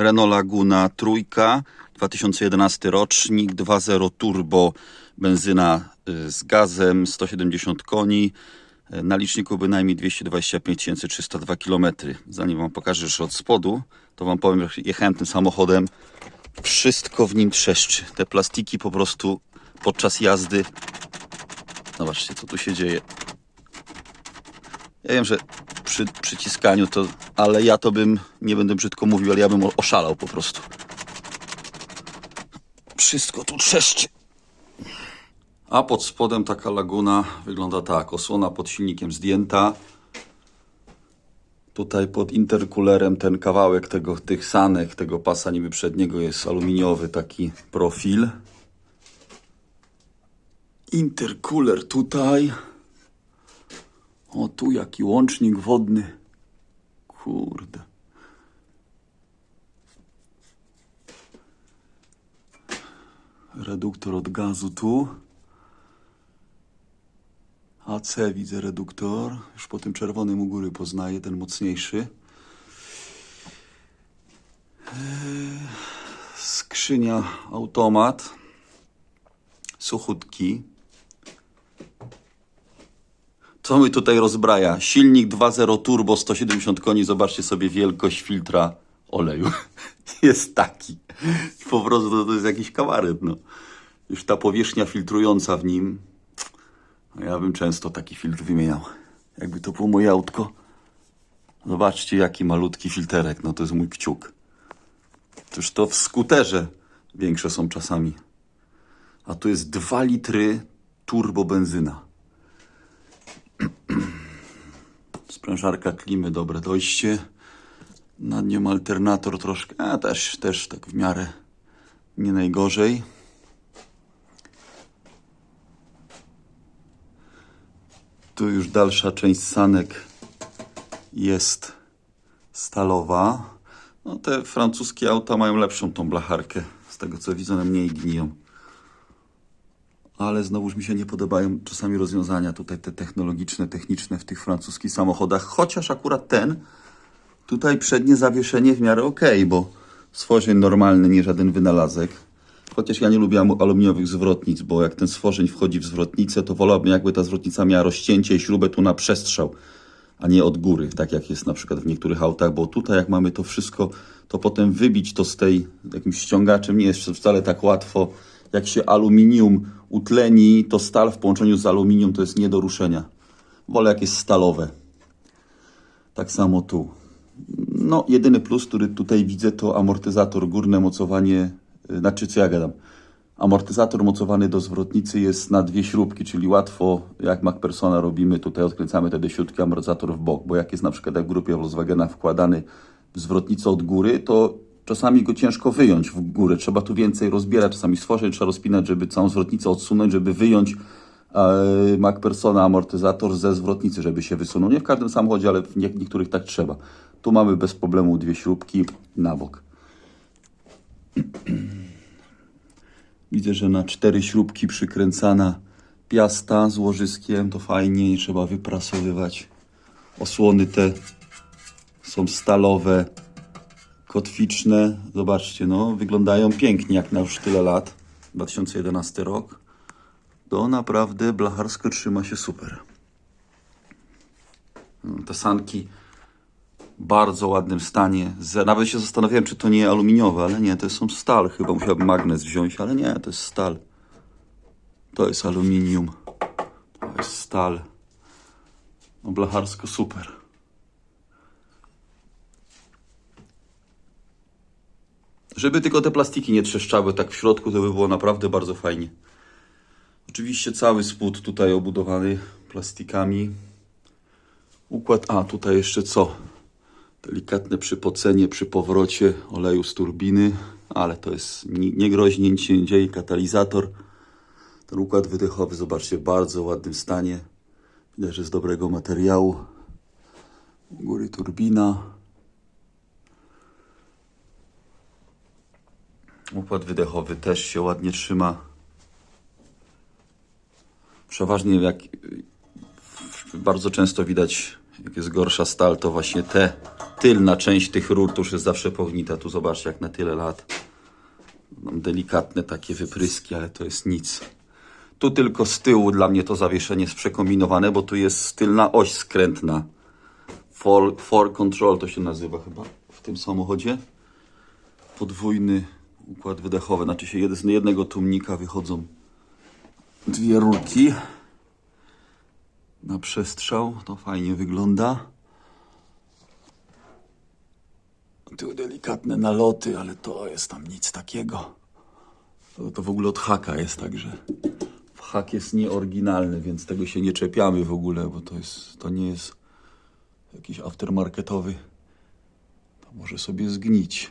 Renault Laguna trójka, 2011 rocznik, 2.0 turbo, benzyna y, z gazem, 170 koni, y, na liczniku bynajmniej 225 302 km. Zanim Wam pokażę jeszcze od spodu, to Wam powiem, że jechałem tym samochodem, wszystko w nim trzeszczy. Te plastiki po prostu podczas jazdy, zobaczcie co tu się dzieje. Ja wiem, że przy przyciskaniu to, ale ja to bym, nie będę brzydko mówił, ale ja bym oszalał po prostu. Wszystko tu trzeszczy. A pod spodem taka laguna wygląda tak. Osłona pod silnikiem zdjęta. Tutaj pod interkulerem ten kawałek tego, tych sanek, tego pasa niby przedniego jest aluminiowy taki profil. Interkuler tutaj. O, tu jaki łącznik wodny. Kurde. Reduktor od gazu tu. AC widzę reduktor. Już po tym czerwonym u góry poznaję ten mocniejszy. Eee, Skrzynia automat. Suchutki. Co mi tutaj rozbraja? Silnik 2.0 turbo 170 koni. Zobaczcie sobie wielkość filtra oleju. Jest taki. Po prostu to, jest jakiś kabaret. No. Już ta powierzchnia filtrująca w nim. No ja bym często taki filtr wymieniał. Jakby to było moje autko. Zobaczcie jaki malutki filterek. No to jest mój kciuk. Toż to w skuterze większe są czasami. A tu jest 2 litry turbo benzyna. Sprężarka klimy, dobre dojście. Nad nią alternator troszkę, a też, też tak w miarę nie najgorzej. Tu już dalsza część sanek jest stalowa. No te francuskie auta mają lepszą tą blacharkę. Z tego co widzę, one mniej gniją. Ale znowuż mi się nie podobają czasami rozwiązania tutaj te technologiczne, techniczne w tych francuskich samochodach. Chociaż akurat ten, tutaj przednie zawieszenie w miarę okej, bo stworzeń normalny, nie żaden wynalazek. Chociaż ja nie lubię aluminiowych zwrotnic, bo jak ten stworzeń wchodzi w zwrotnicę, to wolałbym jakby ta zwrotnica miała rozcięcie i śrubę tu na przestrzał, a nie od góry, tak jak jest na przykład w niektórych autach, bo tutaj jak mamy to wszystko, to potem wybić to z tej jakimś ściągaczem nie jest wcale tak łatwo. Jak się aluminium utleni, to stal w połączeniu z aluminium to jest nie do ruszenia. Wolę jak jest stalowe. Tak samo tu. No, jedyny plus, który tutaj widzę, to amortyzator, górne mocowanie, y, znaczy co ja gadam. Amortyzator mocowany do zwrotnicy jest na dwie śrubki, czyli łatwo, jak MacPersona robimy, tutaj odkręcamy te desiutki, amortyzator w bok, bo jak jest na przykład jak w grupie Volkswagena wkładany w zwrotnicę od góry, to czasami go ciężko wyjąć w górę. Trzeba tu więcej rozbierać, czasami stworzyć, trzeba rozpinać, żeby całą zwrotnicę odsunąć, żeby wyjąć e, amortyzator ze zwrotnicy, żeby się wysunął. Nie w każdym samochodzie, ale w nie- niektórych tak trzeba. Tu mamy bez problemu dwie śrubki na bok. Widzę, że na cztery śrubki przykręcana piasta z łożyskiem, to fajnie, nie trzeba wyprasowywać. Osłony te są stalowe, kotwiczne. Zobaczcie, no, wyglądają pięknie jak na już tyle lat. 2011 rok. To naprawdę blacharsko trzyma się super. No, Te sanki w bardzo ładnym stanie. Nawet się zastanawiałem, czy to nie aluminiowe, ale nie, to są stal. Chyba musiałbym magnes wziąć, ale nie, to jest stal. To jest aluminium. To jest stal. No blacharsko super. Żeby tylko te plastiki nie trzeszczały tak w środku, to by było naprawdę bardzo fajnie. Oczywiście cały spód tutaj obudowany plastikami. Układ, a tutaj jeszcze co? Delikatne przypocenie przy powrocie oleju z turbiny, ale to jest ni- niegroźnie, nic się nie dzieje. Katalizator, ten układ wydechowy, zobaczcie, w bardzo ładnym stanie. Widać, że z dobrego materiału. U góry turbina. Układ wydechowy też się ładnie trzyma. Przeważnie jak bardzo często widać, jak jest gorsza stal, to właśnie te tylna część tych rur to już jest zawsze pognita. Tu zobaczcie, jak na tyle lat. Mam delikatne takie wypryski, ale to jest nic. Tu tylko z tyłu dla mnie to zawieszenie jest przekombinowane, bo tu jest tylna oś skrętna. For, for control to się nazywa chyba w tym samochodzie. Podwójny układ wydechowy. Znaczy się z jednego tłumnika wychodzą dwie rurki na przestrzał. To fajnie wygląda. Tu delikatne naloty, ale to jest tam nic takiego. To, to w ogóle od haka jest także. Hak jest nieoryginalny, więc tego się nie czepiamy w ogóle, bo to jest, to nie jest jakiś aftermarketowy. To może sobie zgnić.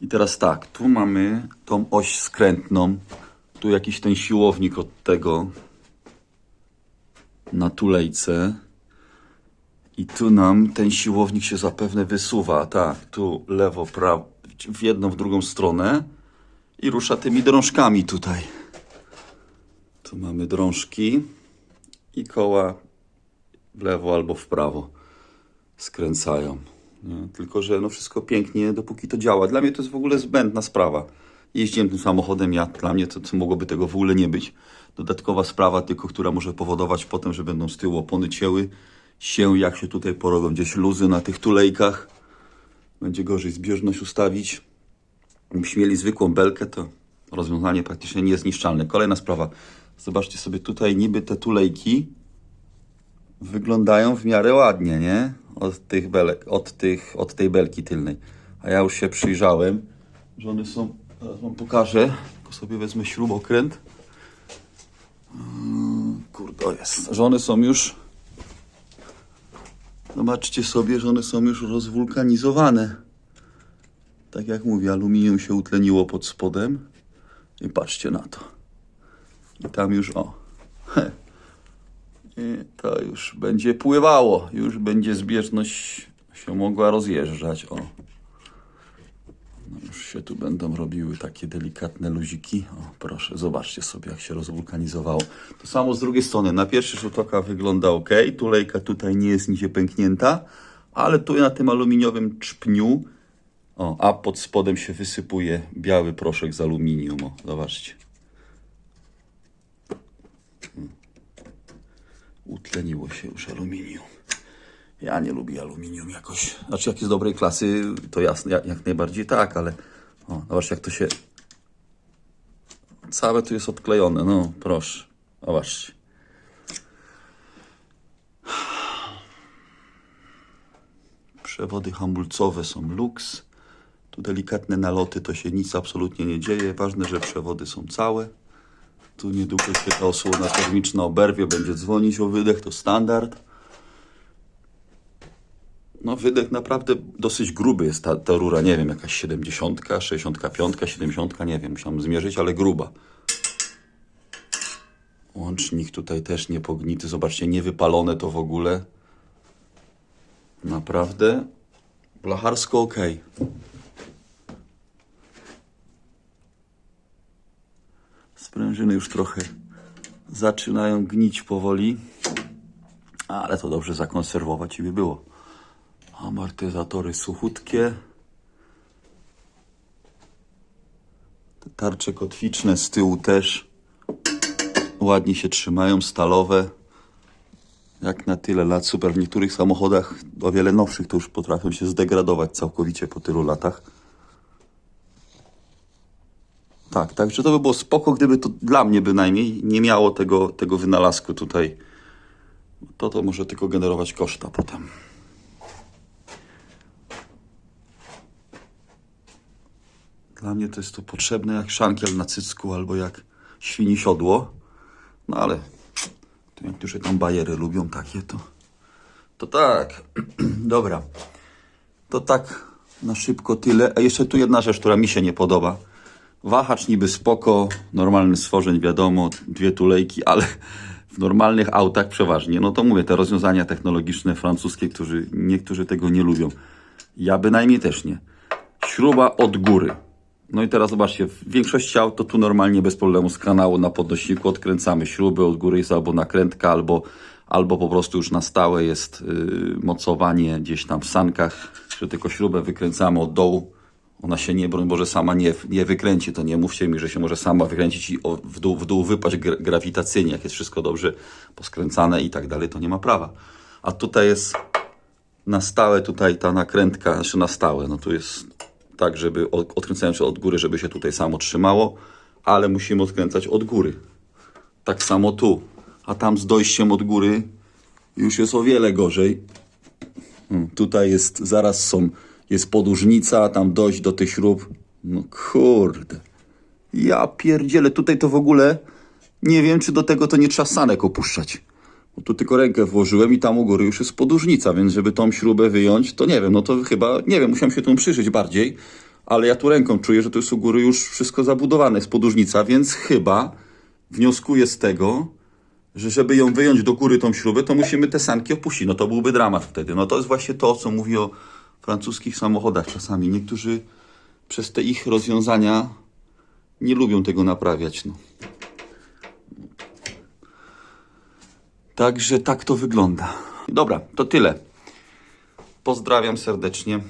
I teraz tak, tu mamy tą oś skrętną, tu jakiś ten siłownik od tego na tulejce. I tu nam ten siłownik się zapewne wysuwa, tak, tu lewo, prawo, w jedną, w drugą stronę i rusza tymi drążkami tutaj. Tu mamy drążki i koła w lewo albo w prawo skręcają. Tylko, że no wszystko pięknie, dopóki to działa. Dla mnie to jest w ogóle zbędna sprawa. Jeździłem tym samochodem, ja, dla mnie to, to mogłoby tego w ogóle nie być. Dodatkowa sprawa tylko, która może powodować potem, że będą z tyłu opony cięły się, jak się tutaj porobią gdzieś luzy na tych tulejkach. Będzie gorzej zbieżność ustawić. Gdybyśmy mieli zwykłą belkę, to rozwiązanie praktycznie niezniszczalne. Kolejna sprawa. Zobaczcie sobie tutaj niby te tulejki wyglądają w miarę ładnie, nie? Od tych belek, od, tych, od tej belki tylnej. A ja już się przyjrzałem, że one są, teraz wam pokażę, tylko sobie wezmę śrubokręt. Mm, Kurde, jest. Że one są już, zobaczcie sobie, że one są już rozwulkanizowane. Tak jak mówię, aluminium się utleniło pod spodem. I patrzcie na to. I tam już, o. I to już będzie pływało. Już będzie zbieżność się mogła rozjeżdżać. O. No już się tu będą robiły takie delikatne luziki. O, proszę, zobaczcie sobie, jak się rozwulkanizowało. To samo z drugiej strony. Na pierwszy rzut oka wygląda ok. Tulejka tutaj nie jest nigdzie pęknięta, ale tu na tym aluminiowym czpniu, o, a pod spodem się wysypuje biały proszek z aluminium. O, zobaczcie. Utleniło się już aluminium. Ja nie lubię aluminium jakoś. Znaczy, jak jest dobrej klasy, to jasne, jak, najbardziej tak, ale o, zobaczcie, jak to się. Całe tu jest odklejone, no proszę. Zobaczcie. Przewody hamulcowe są lux. Tu delikatne naloty, to się nic absolutnie nie dzieje. Ważne, że przewody są całe. Tu niedługo się ta osłona termiczna oberwie, będzie dzwonić o wydech, to standard. No wydech naprawdę dosyć gruby jest ta, ta rura, nie wiem, jakaś 70, 65, 70, nie wiem, musiałem zmierzyć, ale gruba. Łącznik tutaj też nie pognity, zobaczcie, nie wypalone to w ogóle. Naprawdę blacharsko ok. Sprężyny już trochę zaczynają gnić powoli, ale to dobrze zakonserwować i by było. Amortyzatory suchutkie. Te tarcze kotwiczne z tyłu też ładnie się trzymają, stalowe. Jak na tyle lat, super. W niektórych samochodach, o wiele nowszych, to już potrafią się zdegradować całkowicie po tylu latach. Tak, także to by było spoko, gdyby to dla mnie bynajmniej nie miało tego, tego wynalazku tutaj. To to może tylko generować koszta potem. Dla mnie to jest to potrzebne jak szankiel na cycku albo jak świni siodło. No ale to niektórzy tam bajery lubią takie, to, to tak. Dobra. To tak na szybko tyle. A jeszcze tu jedna rzecz, która mi się nie podoba. Wahacz niby spoko, normalny stworzeń, wiadomo, dwie tulejki, ale w normalnych autach przeważnie, no to mówię, te rozwiązania technologiczne francuskie, którzy, niektórzy tego nie lubią. Ja bynajmniej też nie. Śruba od góry. No i teraz zobaczcie, w większości aut to tu normalnie bez problemu z kanału na podnośniku odkręcamy śruby od góry jest albo nakrętka, albo, albo po prostu już na stałe jest yy, mocowanie gdzieś tam w sankach, że tylko śrubę wykręcamy od dołu. Ona się nie, broń Boże, sama nie, nie wykręci. To nie mówcie mi, że się może sama wykręcić i w, dół, w dół wypaść gra- grawitacyjnie, jak jest wszystko dobrze poskręcane i tak dalej, to nie ma prawa. A tutaj jest na stałe tutaj ta nakrętka, znaczy na stałe, no tu jest tak, żeby od- odkręcałem się od góry, żeby się tutaj samo trzymało, ale musimy odkręcać od góry. Tak samo tu. A tam z dojściem od góry już jest o wiele gorzej. Hmm, Tutaj jest, zaraz są, jest podłużnica, tam dojść do tych śrub. No kurde. Ja pierdzielę, tutaj to w ogóle nie wiem, czy do tego to nie trzeba sanek opuszczać. Bo tu tylko rękę włożyłem i tam u góry już jest podłużnica, więc żeby tą śrubę wyjąć, to nie wiem, no to chyba, nie wiem, musiałem się tą przyjrzeć bardziej, ale ja tu ręką czuję, że to jest u góry już wszystko zabudowane, jest podłużnica, więc chyba wnioskuję z tego, że żeby ją wyjąć do góry tą śrubę, to musimy te sanki opuścić. No to byłby dramat wtedy. No to jest właśnie to, co mówi o francuskich samochodach czasami. Niektórzy przez te ich rozwiązania nie lubią tego naprawiać. No. Także tak to wygląda. Dobra, to tyle. Pozdrawiam serdecznie.